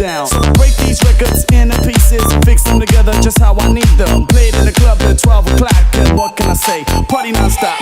down. Break these records into pieces, fix them together just how I need them. Played in the club at 12 o'clock, and what can I say? Party non-stop.